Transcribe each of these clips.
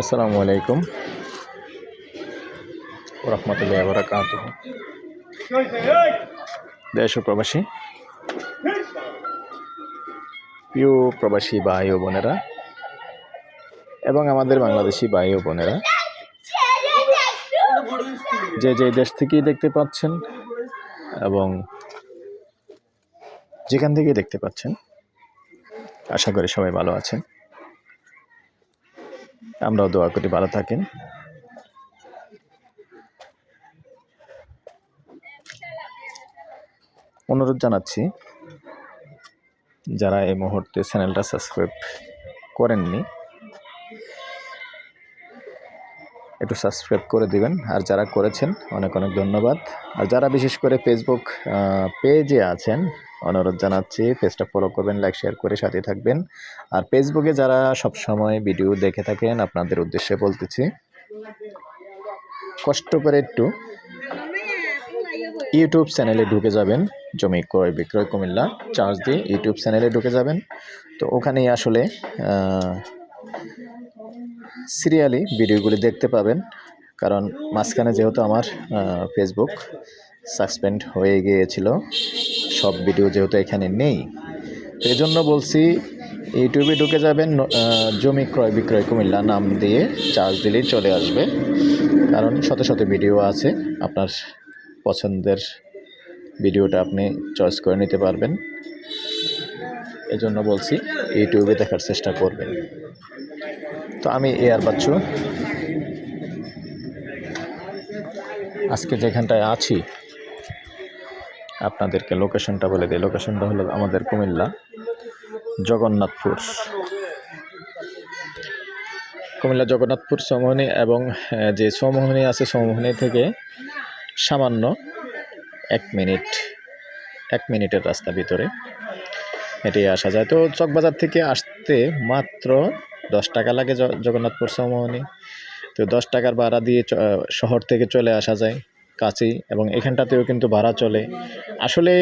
আসসালামু আলাইকুম। রহমতুল্লাহ বরাকাত দেশ প্রবাসী, প্রিয় প্রবাসী ভাই ও বোনেরা, এবং আমাদের বাংলাদেশি ভাই ও বোনেরা, যে যে দেশ থেকেই দেখতে পাচ্ছেন এবং যেখান থেকেই দেখতে পাচ্ছেন, আশা করি সবাই ভালো আছেন। আমরাও দোয়া করি ভালো থাকেন। অনুরোধ জানাচ্ছি যারা এই মুহূর্তে চ্যানেলটা সাবস্ক্রাইব করেননি একটু সাবস্ক্রাইব করে দিবেন। আর যারা করেছেন, অনেক অনেক ধন্যবাদ। আর যারা বিশেষ করে ফেসবুক পেজে আছেন, অনুরোধ জানাচ্ছি পেজটা ফলো করবেন লাইক শেয়ার করে সাথে থাকবেন। আর ফেসবুকে যারা সব সময় ভিডিও দেখে থাকেন, আপনাদের উদ্দেশ্যে বলতেছি, কষ্ট করে একটু ইউটিউব চ্যানেলে ঢুকে যাবেন। জমি ক্রয়, বিক্রয়, কুমিল্লা চার্জ দিয়ে ইউটিউব চ্যানেলে ঢুকে যাবেন। তো ওখানেই আসলে সিরিয়ালি ভিডিওগুলি দেখতে পাবেন। কারণ মাঝখানে যেহেতু আমার ফেসবুক সাসপেন্ড হয়ে গিয়েছিল, সব ভিডিও যেহেতু এখানে নেই। এই জন্য বলছি, ইউটিউবে ঢুকে যাবেন জমি ক্রয় বিক্রয় কুমিল্লা নাম দিয়ে চার্জ দিলেই চলে আসবে। কারণ শত শত ভিডিও আছে, আপনার পছন্দের ভিডিওটা আপনি চয়েস করে নিতে পারবেন। এজন্য বলছি, ইউটিউবে দেখার চেষ্টা করবেন। তো আমি এয়ার বাচ্চু। আজকে যেখানটায় আছি, আপনাদেরকে লোকেশনটা বলে দিই। লোকেশনটা হলো আমাদের কুমিল্লা, জগন্নাথপুর। কুমিল্লা, জগন্নাথপুর সমোহনী এবং যে সমোহনী আছে সমোহনী থেকে সামান্য এক মিনিট, এক মিনিটের রাস্তা ভিতরে হেঁটে আসা যায়। তো চকবাজার থেকে আসতে মাত্র দশ টাকা লাগে জগন্নাথপুর সমোহনী তো দশ টাকার ভাড়া দিয়ে শহর থেকে চলে আসা যায় কাছেই এবং এখানটাতেও কিন্তু ভাড়া চলে। আসলে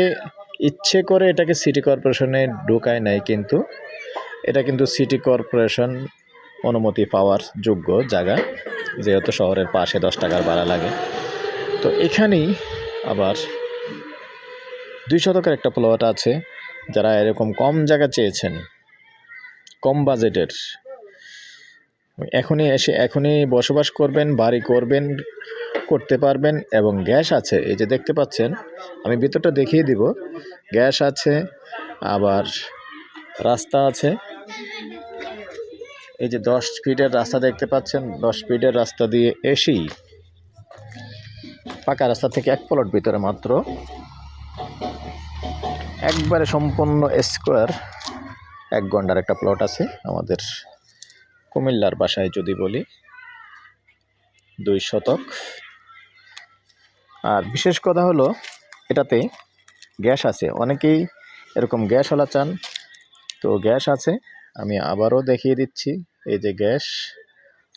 ইচ্ছে করে এটাকে সিটি কর্পোরেশনে ঢোকায় নাই কিন্তু এটা কিন্তু সিটি কর্পোরেশন অনুমতি পাওয়ার যোগ্য জায়গা, যেহেতু শহরের পাশে দশ টাকার ভাড়া লাগে। তো এখানেই আবার দুই শতকের একটা প্লট আছে যারা এরকম কম জায়গা চেয়েছেন, কম বাজেটের এখনই এসে, এখনই বসবাস করবেন, বাড়ি করবেন, করতে পারবেন এবং গ্যাস আছে। এই যে দেখতে পাচ্ছেন, আমি ভিতরটা দেখিয়ে দিব। গ্যাস আছে, আবার রাস্তা আছে। এই যে দশ ফিটের রাস্তা দেখতে পাচ্ছেন, দশ ফিটের রাস্তা দিয়ে এসেই পাকা রাস্তা থেকে এক প্লট ভিতরে মাত্র। একবারে সম্পূর্ণ স্কোয়ার এক ঘণ্টার একটা প্লট আছে আমাদের কুমিল্লার বাসায় যদি বলি, দুই শতক। আর বিশেষ কথা হলো, এটাতে গ্যাস আছে। অনেকেই এরকম গ্যাস গ্যাসওয়ালা চান। তো গ্যাস আছে, আমি আবারও দেখিয়ে দিচ্ছি। এই যে গ্যাস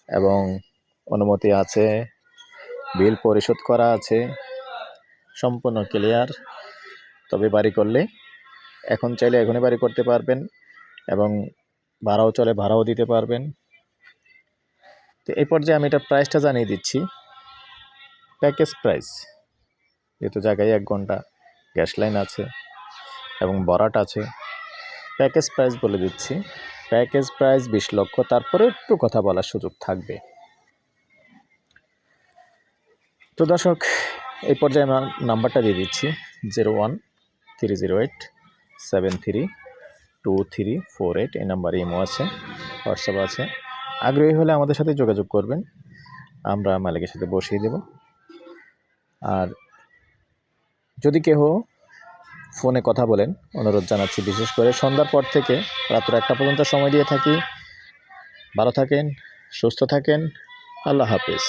এবং অনুমতি আছে, বিল পরিশোধ করা আছে, সম্পূর্ণ ক্লিয়ার। তবে বাড়ি করলে, এখন চাইলে এখনই বাড়ি করতে পারবেন এবং ভাড়াও চলে, ভাড়াও দিতে পারবেন। তো এই পর্যায়ে আমি এটা প্রাইসটা জানিয়ে দিচ্ছি। প্যাকেজ প্রাইস যেহেতু জায়গায় এক ঘণ্টা গ্যাস লাইন আছে এবং বরাট আছে। প্যাকেজ প্রাইস বলে দিচ্ছি। প্যাকেজ প্রাইস বিশ লক্ষ, তারপরে একটু কথা বলার সুযোগ থাকবে। তো দর্শক, এই পর্যায়ে আমার নাম্বারটা দিয়ে দিচ্ছি। Zero one three zero eight seven three two three four eight এই নাম্বারে ইমো আছে হোয়াটসঅ্যাপ আছে। আগ্রহী হলে আমাদের সাথে যোগাযোগ করবেন। আমরা মালিকের সাথে বসিয়ে দেব। আর যদি কেহ ফোনে কথা বলেন, অনুরোধ জানাচ্ছি বিশেষ করে সন্ধ্যার পর থেকে রাত্র একটা পর্যন্ত সময় দিয়ে থাকি। ভালো থাকেন, সুস্থ থাকেন। আল্লাহ হাফিজ।